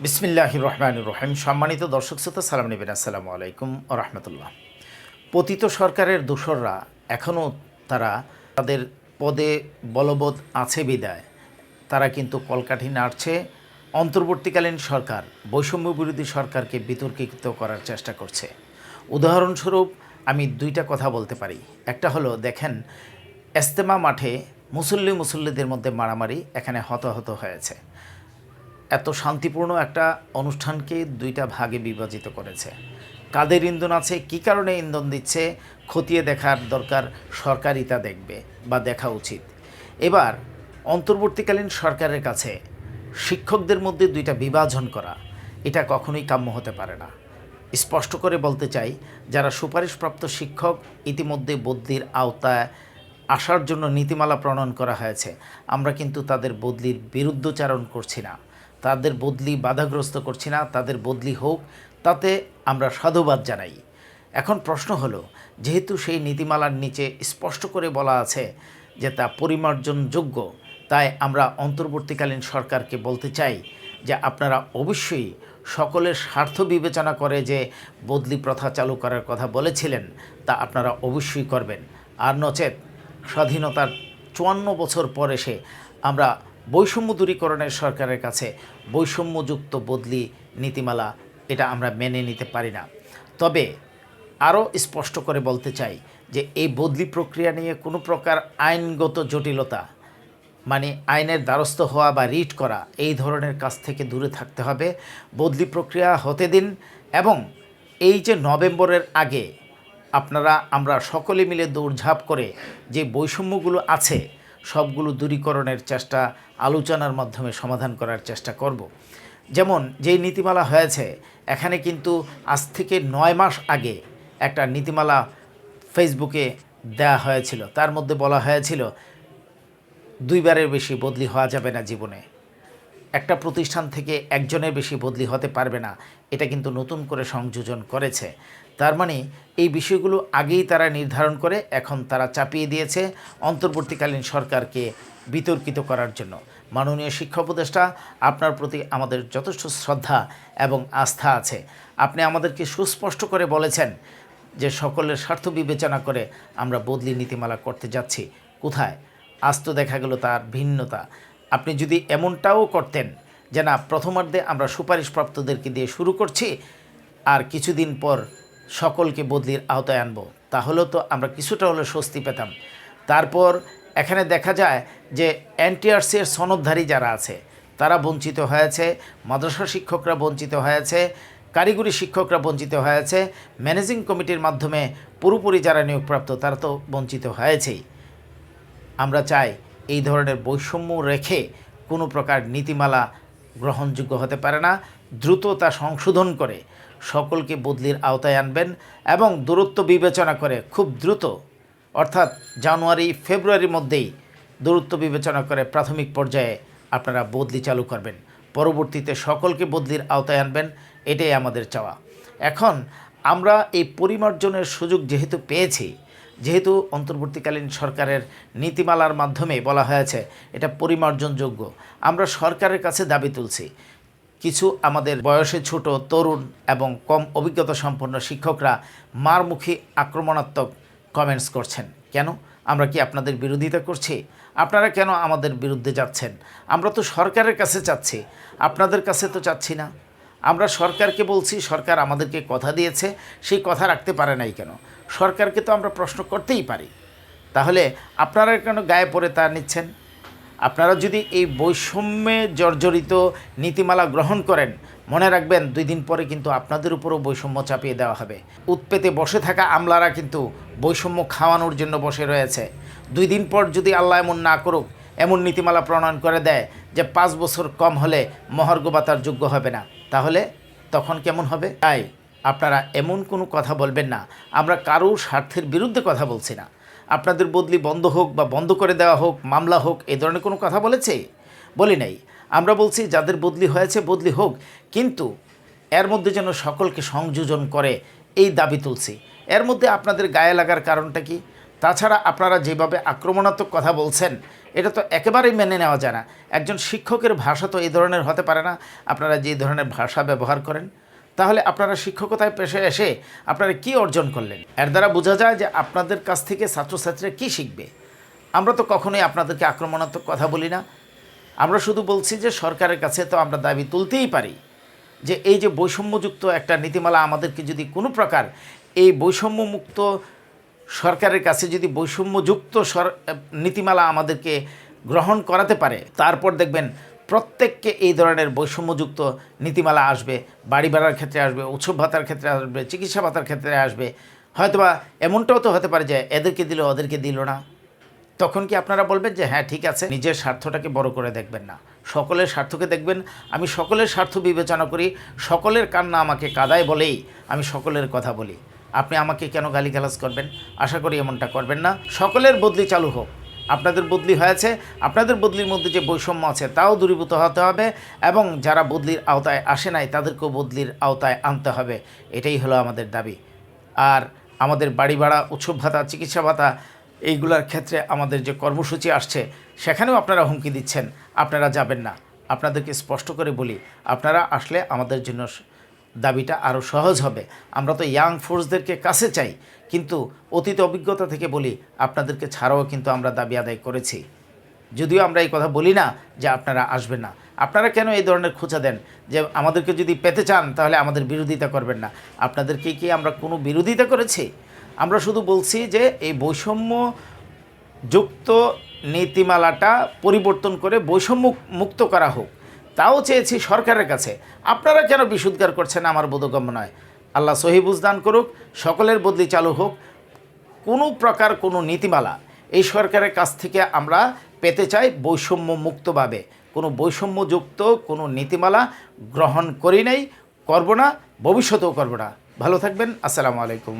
বিসমিল্লাহ রহমান রহিম। সম্মানিত দর্শক শ্রোতা, সালাম নেবেন। আসসালামু আলাইকুম রহমতুল্লাহ। পতিত সরকারের দোসররা এখনও তারা তাদের পদে বলবৎ আছে বিদায়। তারা কিন্তু কলকাঠি নাড়ছে। অন্তর্বর্তীকালীন সরকার বৈষম্য বিরোধী সরকারকে বিতর্কিত করার চেষ্টা করছে। উদাহরণস্বরূপ, আমি দুইটা কথা বলতে পারি। একটা হলো, দেখেন এস্তেমা মাঠে মুসল্লি মুসল্লিদের মধ্যে মারামারি এখানে হতাহত হয়েছে। এত শান্তিপূর্ণ একটা অনুষ্ঠানকে দুইটা ভাগে বিভাজিত করেছে। কাদের ইন্ধন আছে, কী কারণে ইন্ধন দিচ্ছে, খতিয়ে দেখার দরকার সরকারই তা দেখবে বা দেখা উচিত। এবার, অন্তর্বর্তীকালীন সরকারের কাছে শিক্ষকদের মধ্যে দুইটা বিভাজন করা, এটা কখনোই কাম্য হতে পারে না। স্পষ্ট করে বলতে চাই, যারা সুপারিশপ্রাপ্ত শিক্ষক ইতিমধ্যে বদলির আওতায় আসার জন্য নীতিমালা প্রণয়ন করা হয়েছে, আমরা কিন্তু তাদের বদলির বিরুদ্ধচারণ করছি না। তাদের বদলি বাধাগ্রস্ত করছি না, তাদের বদলি হোক, তাতে আমরা সাধুবাদ জানাই। এখন প্রশ্ন হলো, যেহেতু সেই নীতিমালার নিচে স্পষ্ট করে বলা আছে যে তা পরিমার্জনযোগ্য, তাই আমরা অন্তর্বর্তীকালীন সরকারকে বলতে চাই যে আপনারা অবশ্যই সকলের স্বার্থ বিবেচনা করে যে বদলি প্রথা চালু করার কথা বলেছিলেন, তা আপনারা অবশ্যই করবেন। আর নচেত স্বাধীনতার চুয়ান্ন বছর পর এসে আমরা বৈষম্য দূরীকরণের সরকারের কাছে বৈষম্যযুক্ত বদলি নীতিমালা এটা আমরা মেনে নিতে পারি না। তবে আরও স্পষ্ট করে বলতে চাই যে এই বদলি প্রক্রিয়া নিয়ে কোনো প্রকার আইনগত জটিলতা মানে আইনের দ্বারস্থ হওয়া বা রিট করা, এই ধরনের কাজ থেকে দূরে থাকতে হবে। বদলি প্রক্রিয়া হতে দিন এবং এই যে নভেম্বরের আগে আপনারা, আমরা সকলে মিলে দৌড়ঝাঁপ করে যে বৈষম্যগুলো আছে সবগুলো দূরীকরণের চেষ্টা আলোচনার মাধ্যমে সমাধান করার চেষ্টা করব। যেমন, যেই নীতিমালা হয়েছে, এখানে কিন্তু আজ থেকে নয় মাস আগে একটা নীতিমালা ফেসবুকে দেওয়া হয়েছিল। তার মধ্যে বলা হয়েছিল, দুইবারের বেশি বদলি হওয়া যাবে না জীবনে। একটা প্রতিষ্ঠান থেকে একজনের বেশি বদলি হতে পারবে না। এটা কিন্তু নতুন করে সংযোজন করেছে। তার মানে এই বিষয়গুলো আগেই তারা নির্ধারণ করে এখন তারা চাপিয়ে দিয়েছে অন্তর্বর্তীকালীন সরকারকে বিতর্কিত করার জন্য। মাননীয় শিক্ষা উপদেষ্টা, আপনার প্রতি আমাদের যথেষ্ট শ্রদ্ধা এবং আস্থা আছে। আপনি আমাদেরকে সুস্পষ্ট করে বলেছেন যে সকলের স্বার্থ বিবেচনা করে আমরা বদলি নীতিমালা করতে যাচ্ছি। কোথায়? আজ তো দেখা গেল তার ভিন্নতা। আপনি যদি এমনটাও করতেন যে না, প্রথমার্ধে আমরা সুপারিশপ্রাপ্তদেরকে দিয়ে শুরু করছি, আর কিছুদিন পর সকলকে বদলির আওতায় আনব। তাহলেও তো আমরা কিছুটা হলে স্বস্তি পেতাম। তারপর এখানে দেখা যায় যে এনটিআরসি এর সনদধারী যারা আছে, তারা বঞ্চিত হয়েছে, মাদ্রাসা শিক্ষকরা বঞ্চিত হয়েছে, কারিগরি শিক্ষকরা বঞ্চিত হয়েছে, ম্যানেজিং কমিটির মাধ্যমে পুরোপুরি যারা নিয়োগপ্রাপ্ত, তারা তো বঞ্চিত হয়েছেই। আমরা চাই এই ধরনের বৈষম্য রেখে কোনো প্রকার নীতিমালা গ্রহণযোগ্য হতে পারে না, দ্রুত তা সংশোধন করে সকলকে বদলির আওতায় আনবেন এবং দূরত্ব বিবেচনা করে খুব দ্রুত, অর্থাৎ জানুয়ারি, ফেব্রুয়ারির মধ্যেই দূরত্ব বিবেচনা করে প্রাথমিক পর্যায়ে আপনারা বদলি চালু করবেন। পরবর্তীতে সকলকে বদলির আওতায় আনবেন, এটাই আমাদের চাওয়া। এখন আমরা এই পরিমার্জনের সুযোগ যেহেতু পেয়েছি, যেহেতু অন্তর্বর্তীকালীন সরকারের নীতিমালার মাধ্যমে বলা হয়েছে এটা পরিমার্জনযোগ্য, আমরা সরকারের কাছে দাবি তুলছি। কিছু আমাদের বয়সে ছোট, তরুণ এবং কম অভিজ্ঞতা সম্পন্ন শিক্ষকরা মারমুখী আক্রমণাত্মক কমেন্টস করছেন। কেন? আমরা কি আপনাদের বিরোধিতা করছি? আপনারা কেন আমাদের বিরুদ্ধে যাচ্ছেন? আমরা তো সরকারের কাছে চাচ্ছি। আপনাদের কাছে তো চাচ্ছি না। আমরা সরকারকে বলছি, সরকার আমাদেরকে কথা দিয়েছে, সেই কথা রাখতে পারে নাই কেন? সরকারকে তো আমরা প্রশ্ন করতেই পারি। তাহলে আপনারা কেন গায়ে পড়ে তা নিচ্ছেন? আপনারা যদি এই বৈষম্যে জর্জরিত নীতিমালা গ্রহণ করেন, মনে রাখবেন দুই দিন পরে কিন্তু আপনাদের উপরও বৈষম্য চাপিয়ে দেওয়া হবে। উৎপেতে বসে থাকা আমলারা কিন্তু বৈষম্য খাওয়ানোর জন্য বসে রয়েছে। দুই দিন পর যদি আল্লাহ এমন না করুক, এমন নীতিমালা প্রণয়ন করে দেয় যে পাঁচ বছর কম হলে মহার্ঘ ভাতার যোগ্য হবে না, তাহলে তখন কেমন হবে? তাই আপনারা এমন কোনো কথা বলবেন না। আমরা কারও স্বার্থের বিরুদ্ধে কথা বলছি না। আপনাদের বদলি বন্ধ হোক বা বন্ধ করে দেওয়া হোক, মামলা হোক, এই ধরনের কোনো কথা বলেছে? বলি নাই। আমরা বলছি, যাদের বদলি হয়েছে, বদলি হোক, কিন্তু এর মধ্যে যেন সকলকে সংযোজন করে, এই দাবি তুলছি। এর মধ্যে আপনাদের গায়ে লাগার কারণটা কি? তাছাড়া আপনারা যেভাবে আক্রমণাত্মক কথা বলছেন, এটা তো একেবারেই মেনে নেওয়া যায় না। একজন শিক্ষকের ভাষা তো এই ধরনের হতে পারে না। আপনারা যে ধরনের ভাষা ব্যবহার করেন তাহলে আপনারা শিক্ষকতায় পেশে এসে আপনারা কি অর্জন করলেন? এর দ্বারা বোঝা যায় যে আপনাদের কাছ থেকে ছাত্রছাত্রীরা কী শিখবে। আমরা তো কখনোই আপনাদেরকে আক্রমণাত্মক কথা বলি না। আমরা শুধু বলছি যে সরকারের কাছে তো আমরা দাবি তুলতেই পারি যে এই যে বৈষম্যযুক্ত একটা নীতিমালা আমাদেরকে যদি কোনো প্রকার এই বৈষম্যমুক্ত সরকারের কাছে যদি বৈষম্যযুক্ত সর নীতিমালা আমাদেরকে গ্রহণ করাতে পারে, তারপর দেখবেন প্রত্যেককে এই ধরনের বৈষম্যযুক্ত নীতিমালা আসবে, বাড়ি ভাড়ার ক্ষেত্রে আসবে, উৎসব ভাতার ক্ষেত্রে আসবে, চিকিৎসা ভাতার ক্ষেত্রে আসবে। হয়তোবা এমনটাও তো হতে পারে যে এদেরকে দিল, ওদেরকে দিল না। তখন কি আপনারা বলবেন যে হ্যাঁ ঠিক আছে, নিজের স্বার্থটাকে বড় করে দেখবেন না। সকলের স্বার্থকে দেখবেন, আমি সকলের স্বার্থ বিবেচনা করি, সকলের কান্না আমাকে কাদায় বলেই আমি সকলের কথা বলি। আপনি আমাকে কেন গালিগালাজ করবেন? আশা করি এমনটা করবেন না। সকলের বদলি চালু হোক। আপনাদের বদলি হয়েছে। আপনাদের বদলির মধ্যে যে বৈষম্য আছে, তাও দূরীভূত হতে হবে এবং যারা বদলির আওতায় আসে নাই, তাদেরকেও বদলির আওতায় আনতে হবে। এটাই হলো আমাদের দাবি। আর আমাদের বাড়ি ভাড়া, উৎসব ভাতা, চিকিৎসা ভাতা, এইগুলোর ক্ষেত্রে আমাদের যে কর্মসূচি আসছে, সেখানেও আপনারা হুমকি দিচ্ছেন। আপনারা যাবেন না। আপনাদেরকে স্পষ্ট করে বলি, আপনারা আসলে আমাদের জন্য দাবিটা আরও সহজ হবে। আমরা তো ইয়াং ফোর্সদেরকে কাছে চাই, কিন্তু অতীত অভিজ্ঞতা থেকে বলি, আপনাদেরকে ছাড়াও কিন্তু আমরা দাবি আদায় করেছি। যদিও আমরা এই কথা বলি না যে আপনারা আসবেন না। আপনারা কেন এই ধরনের খোঁচা দেন? যে আমাদেরকে যদি পেতে চান, তাহলে আমাদের বিরোধিতা করবেন না। আপনাদেরকে কি আমরা কোনো বিরোধিতা করেছি? আমরা শুধু বলছি যে এই বৈষম্য যুক্ত নীতিমালাটা পরিবর্তন করে বৈষম্য মুক্ত করা হোক। তাও চেয়েছি সরকারের কাছে। আপনারা কেন বিশুদ্ধার করছেন আমার বোধগম্য নয়। আল্লাহ সহিবুজ দান করুক, সকলের বদলি চালু হোক। কোনো প্রকার কোনো নীতিমালা এই সরকারের কাছ থেকে আমরা পেতে চাই বৈষম্য মুক্তভাবে কোনো বৈষম্যযুক্ত কোনো নীতিমালা গ্রহণ করি নাই, করব না, ভবিষ্যতেও করব না। ভালো থাকবেন, আসসালামু আলাইকুম।